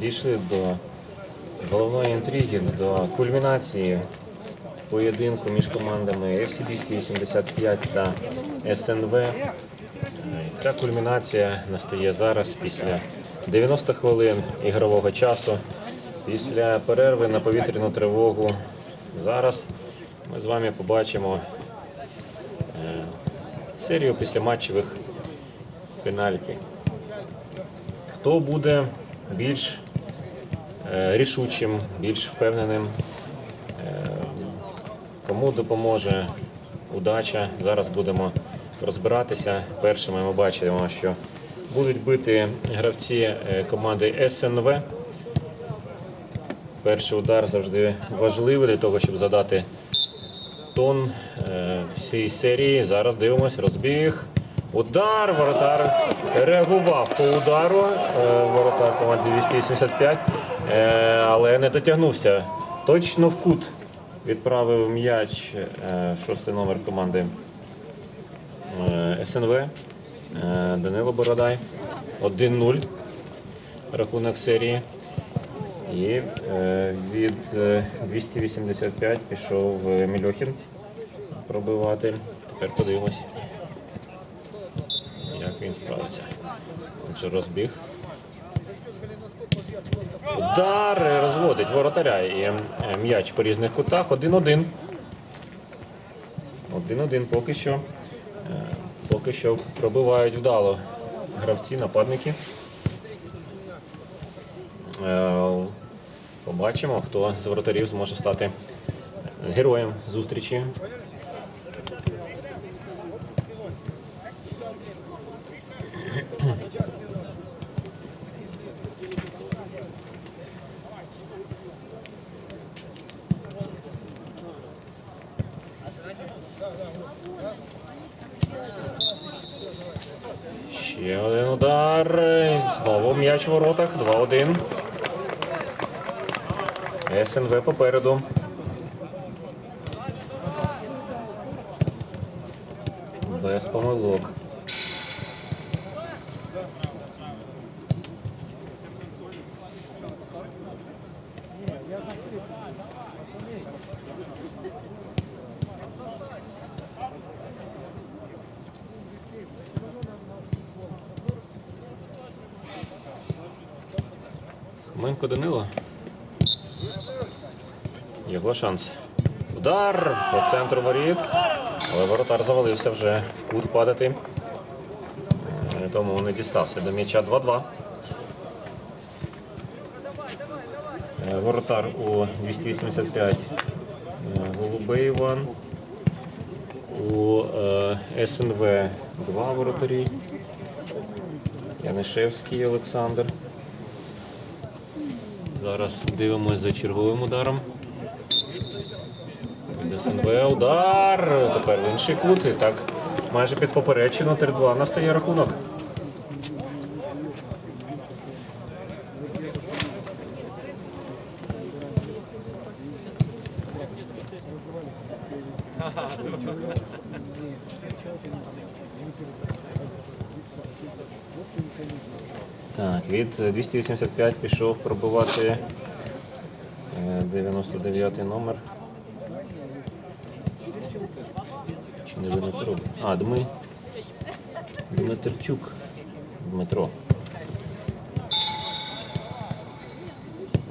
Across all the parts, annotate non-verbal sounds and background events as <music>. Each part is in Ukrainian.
дійшли до головної інтриги, до кульмінації поєдинку між командами FC 285 та СНВ. Ця кульмінація настає зараз після 90 хвилин ігрового часу, після перерви на повітряну тривогу. Зараз ми з вами побачимо е, серію післяматчевих пенальті. Хто буде більш рішучим, більш впевненим, е, кому допоможе удача. Зараз будемо розбиратися. Першими ми бачимо, що будуть бити гравці е, команди СНВ. Перший удар завжди важливий для того, щоб задати тон е, всій серії. Зараз дивимось, розбіг. Удар, воротар реагував по удару. е, Воротар команди 285, е, але не дотягнувся. Точно в кут відправив м'яч е, шостий номер команди е, СНВ е, Данило Бородай. 1-0 рахунок серії. І е, від е, 285 пішов е, Мільохін пробивати. Тепер подивимось, як він справиться. Він же розбіг. Удар розводить воротаря і е, м'яч по різних кутах. 1-1. 1-1 поки що. Е, Поки що пробивають вдало гравці, нападники. Е, Побачимо, хто з воротарів зможе стати героєм зустрічі. Ще один удар. Знову м'яч в воротах. 2-1. СНВ попереду. Без помилок. Хменко Данило. Його шанс. Удар по центру воріт. Але воротар завалився вже в кут падати. Е, Тому не дістався до м'яча 2-2. Е, Воротар у 285 е, Голубий Іван. У СНВ два воротарі. Янишевський Олександр. Зараз дивимось за черговим ударом. СНБ удар. Тепер в інший кут. І так майже під поперечину 3-2 настає рахунок. <laughs> Так, від 285 пішов пробивати е, 99 номер. Чи не Дмитро? А, Дми. Дмитрчук. Дмитро.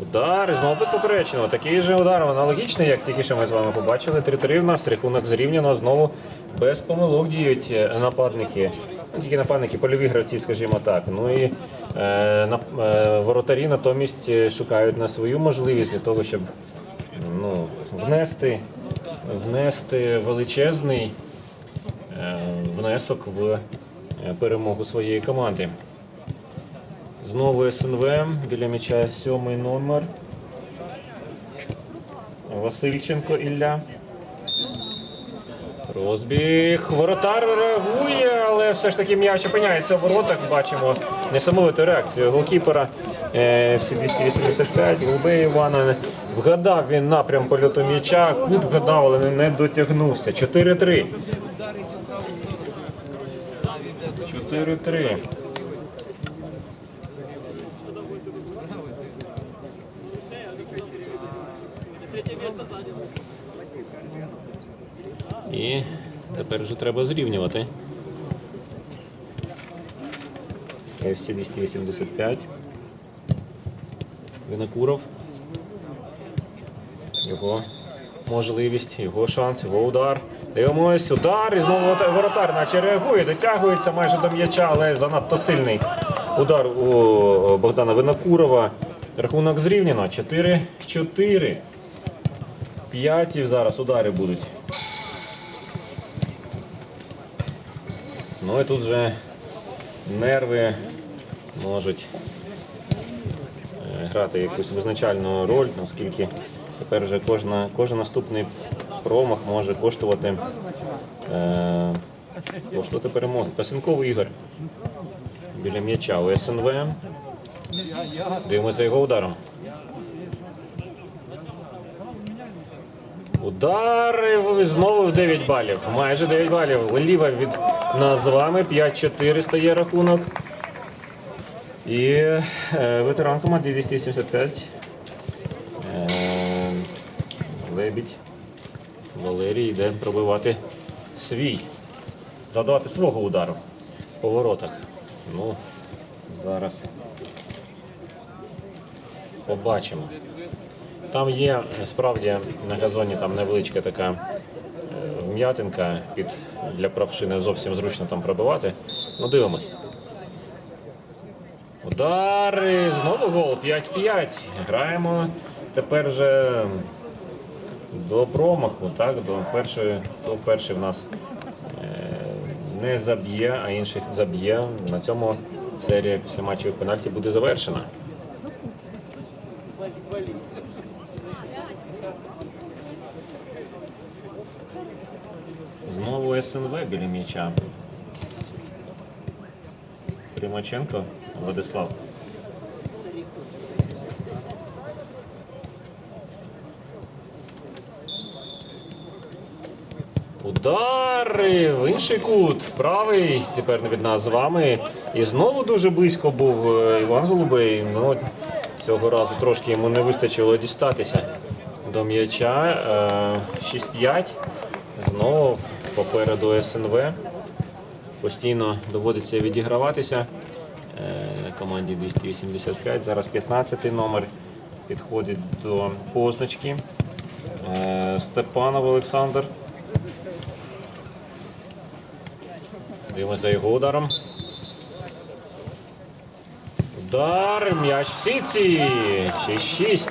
Удар і знову під поперечного. Такий же удар аналогічний, як тільки що ми з вами побачили. 3-3 в нас рахунок зрівняно. Знову без помилок діють е, нападники. Ну, тільки нападники, польові гравці, скажімо так. Ну і е, на, е, воротарі натомість е, шукають на свою можливість для того, щоб ну, внести, внести величезний е, внесок в е, перемогу своєї команди. Знову СНВ біля м'яча сьомий номер. Васильченко Ілля. Розбіг. Воротар реагує, але все ж таки м'яч опиняється в воротах. Бачимо несамовиту реакцію голкіпера. Е, Всі 285. Голубей Івана. Вгадав він напрям польоту м'яча. Кут вгадав, але не дотягнувся. 4-3. 4-3. І тепер вже треба зрівнювати. FC 285. Винокуров. Його можливість, його шанс, його удар. Дивимось, удар і знову воротар, наче реагує, дотягується майже до м'яча, але занадто сильний удар у Богдана Винокурова. Рахунок зрівняно. 4-4. П'яті зараз удари будуть. Ну і тут вже нерви можуть е, грати якусь визначальну роль, оскільки тепер вже кожна, кожен наступний промах може коштувати, е, коштувати перемоги. Пасенковий Ігор біля м'яча у СНВ. Дивимося його ударом. Удар і знову 9 балів. Майже 9 балів. Ліва від нас з вами. 5-4 стає рахунок. І е, ветеран команди 275. Е, Лебідь. Валерій йде пробивати свій. Завдавати свого удару по воротах. Ну, зараз побачимо. Там є справді на газоні там невеличка така е, вм'ятинка під для правши не зовсім зручно там пробивати. Ну, дивимось. Удар і знову гол 5-5. Граємо тепер вже до промаху, так? До першої, то перший в нас е, не заб'є, а інших заб'є. На цьому серія після матчів пенальті буде завершена. Знову СНВ біля м'яча. Примаченко Владислав. Удари в інший кут, правий, тепер не від нас з вами. І знову дуже близько був е, Іван Голубей. Ну, цього разу трошки йому не вистачило дістатися до м'яча. Е, 6-5. Знову попереду СНВ. Постійно доводиться відіграватися е, команді 285. Зараз 15-й номер підходить до позначки. Е, Степанов Олександр. Дивимося за його ударом. Удар, м'яч в сітці. 6-6.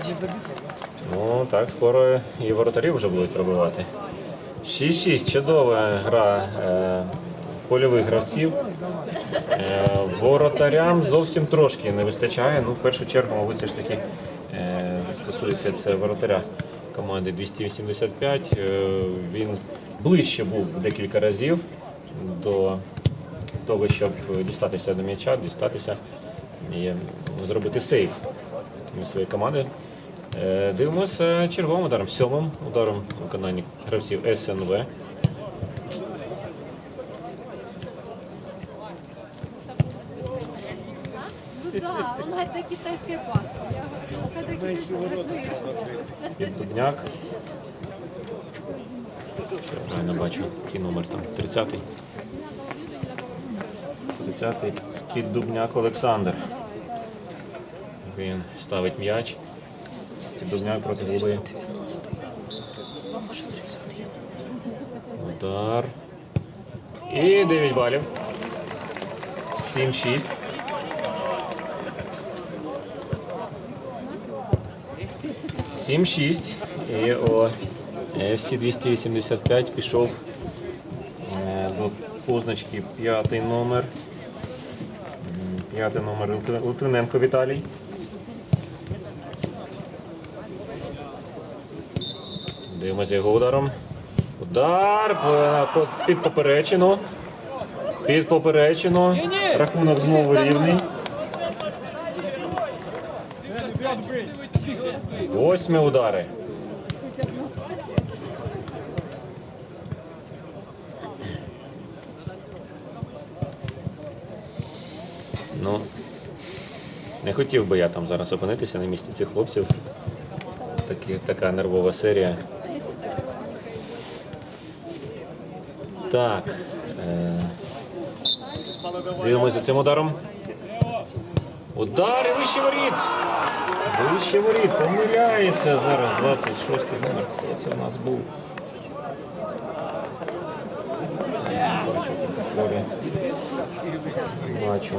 Ну, так, скоро і воротарі вже будуть пробивати. 6-6. Чудова гра е, польових гравців. Е, воротарям зовсім трошки не вистачає. Ну, в першу чергу, мабуть, це ж таки е, стосується це воротаря команди 285. Е, він ближче був декілька разів до того, щоб дістатися до м'яча, дістатися і зробити сейф своєї команди. Е, Дивимося черговим ударом, сьомим ударом у виконанні гравців СНВ. Ну да, он говорит, до китайской паски. Я говорю, когда китайская, правильно бачу, який номер там? 30-й. 30-й Піддубняк Олександр. Він ставить м'яч. Піддубняк проти голуби. Удар. І 9 балів. 7-6. Сім шість. І о FC 285 пішов е, до позначки п'ятий номер. П'ятий номер Литви- Литвиненко Віталій. Дивимося його ударом. Удар під поперечину. Під поперечину. Рахунок знову рівний. Восьмі удари. Ну, не хотів би я там зараз опинитися на місці цих хлопців. такі, така нервова серія. Так. Е, дивимось за цим ударом. Удар і вище воріт. Вище воріт. Помиляється зараз 26 номер. Хто це в нас був? Бачу.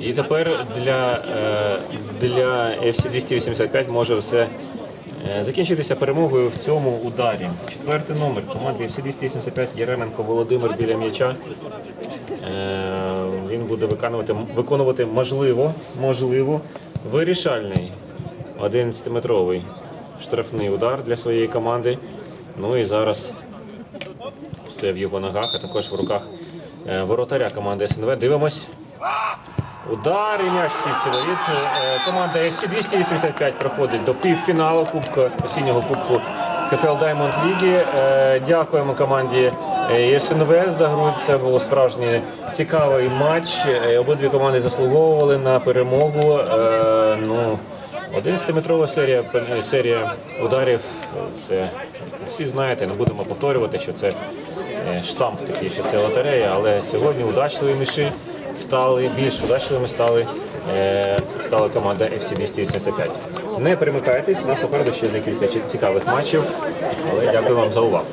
І тепер для, е, для FC 285 може все закінчитися перемогою в цьому ударі. Четвертий номер команди FC 285 Єременко Володимир біля м'яча. Е, Він буде виконувати, виконувати можливо, можливо, вирішальний 11-метровий штрафний удар для своєї команди. Ну і зараз все в його ногах, а також в руках е, воротаря команди СНВ. Дивимось. Удар і м'яч сітці воріт. Е, Команда FC 285 проходить до півфіналу Кубку осіннього кубку ХФЛ Diamond Ліги. Е, Дякуємо команді е, СНВ за гру. Це було справжній цікавий матч. Обидві команди заслуговували на перемогу. Ну, 11-метрова серія, серія ударів. Це всі знаєте, не будемо повторювати, що це штамп такий, що це лотерея, але сьогодні удачливі міші стали, більш удачливими стали, е, стала команда FC 285. Не перемикайтесь, у нас попереду ще декілька цікавих матчів, але дякую вам за увагу.